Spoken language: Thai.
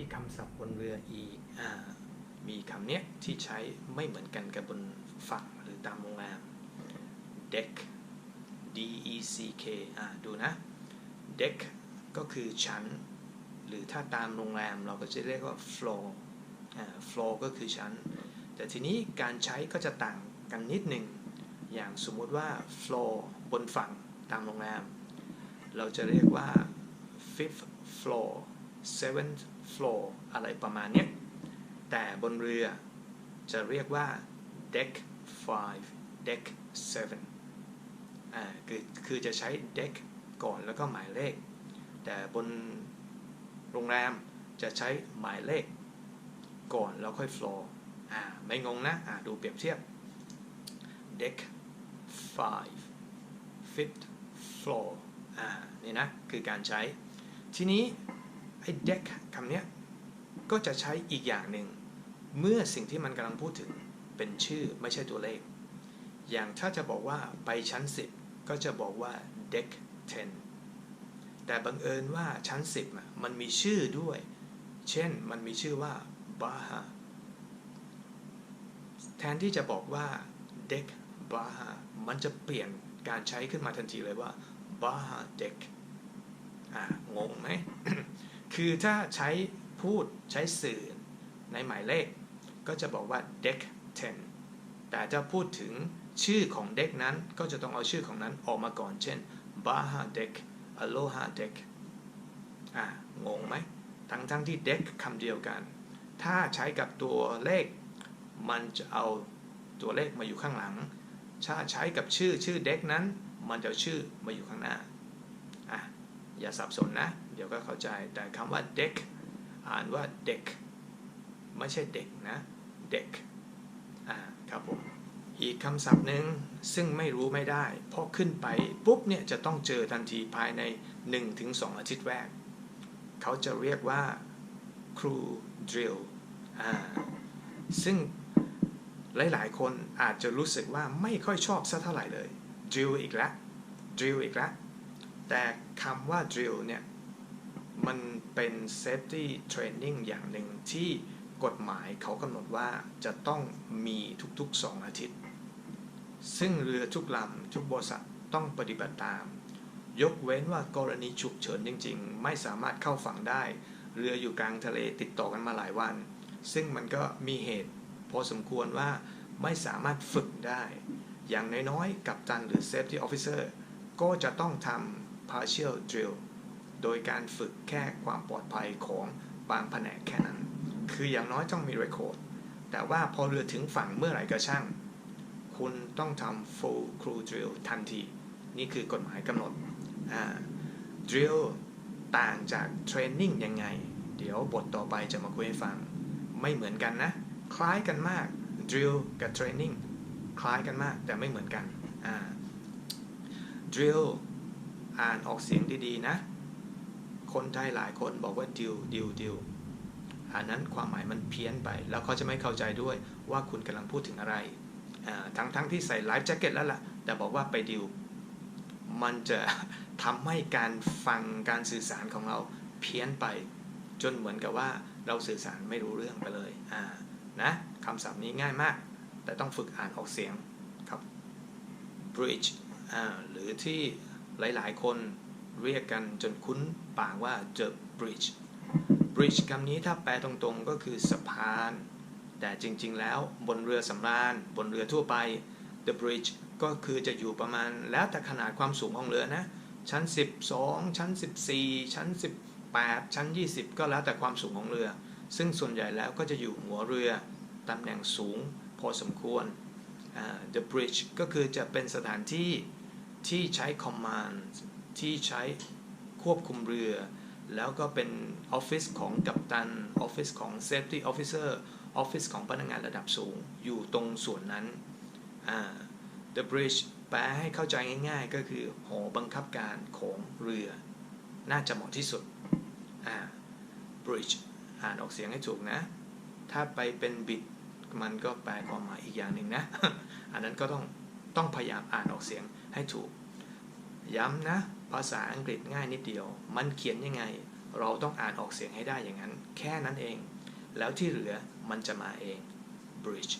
ที่คำศัพท์บนเรืออีกอมีคำเนี้ยที่ใช้ไม่เหมือนกันกับบนฝั่งหรือตามโรงแรม deck d e c k อ่าดูนะ deck ก็คือชั้น หรือถ้าตามโรงแรมเราก็จะเรียกว่า floor อ่า floor ก็คือชั้น แต่ทีนี้การใช้ก็จะต่างกันนิดหนึ่งอย่างสมมุติว่า floor บนฝั่งตามโรงแรม เราจะเรียกว่า fifth floor seventh floor อะไรประมาณนี้แต่บนเรือจะเรียกว่า deck 5 deck 7อ่าคือคือจะใช้ deck ก่อนแล้วก็หมายเลข แต่บนโรงแรมจะใช้หมายเลข ก่อนแล้วค่อย floor อ่าไม่งงนะอ่าดูเปรียบเทียบ deck 5 fifth floor อ่านี่นะ คือการใช้ ทีนี้ ไอ้ deck คำนี้ก็จะใช้อีกอย่างหนึ่ง เมื่อสิ่งที่มันกำลังพูดถึงเป็นชื่อไม่ใช่ตัวเลข อย่างถ้าจะบอกว่าไปชั้น 10 ก็จะบอกว่า deck 10 แต่บังเอิญว่าชั้น 10 มันมีชื่อด้วย เช่นมันมีชื่อว่า Baha แทนที่จะบอกว่า deck Baha มันจะเปลี่ยนการใช้ขึ้นมาทันทีเลยว่า Baha deck อ่างงไหม คือถ้าใช้พูดใช้สื่อในหมายเลข ก็จะบอกว่า deck 10 แต่จะพูดถึงชื่อของเด็กนั้นก็จะต้องเอาชื่อของนั้นออกมาก่อน เช่น Baha deck Aloha deck อ่างงไหม ทั้งทั้งที่ deck คำเดียวกัน ถ้าใช้กับตัวเลข มันจะเอาตัวเลขมาอยู่ข้างหลัง ถ้าใช้กับชื่อชื่อเด็กนั้น มันจะชื่อมาอยู่ข้างหน้า อะ อย่าสับสนนะ เดี๋ยวก็เข้าใจแต่คำว่า deck อ่านว่าเด็กไม่ใช่เด็กนะ เด็กอ่าครับผมอีกคำศัพท์หนึ่งซึ่งไม่รู้ไม่ได้พอขึ้นไปปุ๊บเนี่ยจะต้องเจอทันทีภายใน 1-2 อาทิตย์แรก เขาจะเรียกว่า crew drill อ่าซึ่งหลาย ๆ คนอาจจะรู้สึกว่าไม่ค่อยชอบสักเท่าไหร่เลย drill อีกแล้ว drill อีกแล้วแต่คำว่า drill เนี่ย มันเป็น safety training อย่างหนึ่งที่กฎหมายเขากำหนดว่าจะต้องมีทุกๆ 2 อาทิตย์ ซึ่งเรือทุกลำทุกบริษัทต้องปฏิบัติตาม ยกเว้นว่ากรณีฉุกเฉินจริง ๆ ไม่สามารถเข้าฝั่งได้ เรืออยู่กลางทะเลติดต่อกันมาหลายวัน ซึ่งมันก็มีเหตุ พอสมควรว่าไม่สามารถฝึกได้ อย่างน้อยๆ กัปตันหรือ safety officer ก็จะต้องทำ partial drill โดยการฝึกแค่ความปลอดภัยของบางแผนกแค่นั้น คืออย่างน้อยต้องมี record แต่ว่าพอเรือถึงฝั่งเมื่อไหร่ก็ช่าง คุณต้องทำ full crew drill ทันที นี่คือกฎหมายกำหนด drill ต่างจาก training ยังไง เดี๋ยวบทต่อไปจะมาคุยให้ฟัง ไม่เหมือนกันนะ คล้ายกันมาก drill กับ training คล้ายกันมากแต่ไม่เหมือนกัน drill อ่านออกเสียงดีๆนะ คนไทยหลายคนบอกว่า drill drill drill อันนั้นความหมายมันเพี้ยนไป แล้วเขาจะไม่เข้าใจด้วยว่าคุณกำลังพูดถึงอะไร ทั้งทั้งที่ใส่ไลฟ์แจ็คเก็ตแล้วล่ะ แต่บอกว่าไปดิว มันจะทำให้การฟังการสื่อสารของเราเพี้ยนไป จนเหมือนกับว่าเราสื่อสารไม่รู้เรื่องไปเลยอ่านะคำศัพท์นี้ง่ายมาก แต่ต้องฝึกอ่านออกเสียงครับ bridge อ่าหรือที่หลาย ๆ คน เรียกกันจนคุ้นปากว่า the bridge bridge คำนี้ถ้าแปลตรงๆก็คือสะพาน แต่จริงๆ แล้วบนเรือสำราญ บนเรือทั่วไป the bridge ก็คือจะอยู่ประมาณแล้วแต่ขนาดความสูงของเรือนะ ชั้น 12 ชั้น 14 ชั้น 18 ชั้น 20 ก็แล้วแต่ความสูงของเรือ ซึ่งส่วนใหญ่แล้วก็จะอยู่หัวเรือตำแหน่งสูงพอสมควร the bridge ก็คือจะเป็นสถานที่ที่ใช้ command ที่ใช้ควบคุมเรือ แล้วก็เป็นออฟฟิศของกัปตันออฟฟิศของ safety officer อร์ออฟฟิศของพนักงานระดับสูงอยู่ตรงส่วนนั้น the bridge แปลให้เข้าใจง่ายๆ ก็คือหอบังคับการของเรือ น่าจะเหมาะที่สุด bridge อ่านออกเสียงให้ถูกนะ ถ้าไปเป็นบิดมันก็แปลความหมายอีกอย่างหนึ่งนะ อันนั้นก็ต้องต้องพยายามอ่านออกเสียงให้ถูก ย้ำนะ ภาษาอังกฤษง่ายนิดเดียว มันเขียนยังไง เราต้องอ่านออกเสียงให้ได้อย่างนั้น แค่นั้นเอง แล้วที่เหลือมันจะมาเอง bridge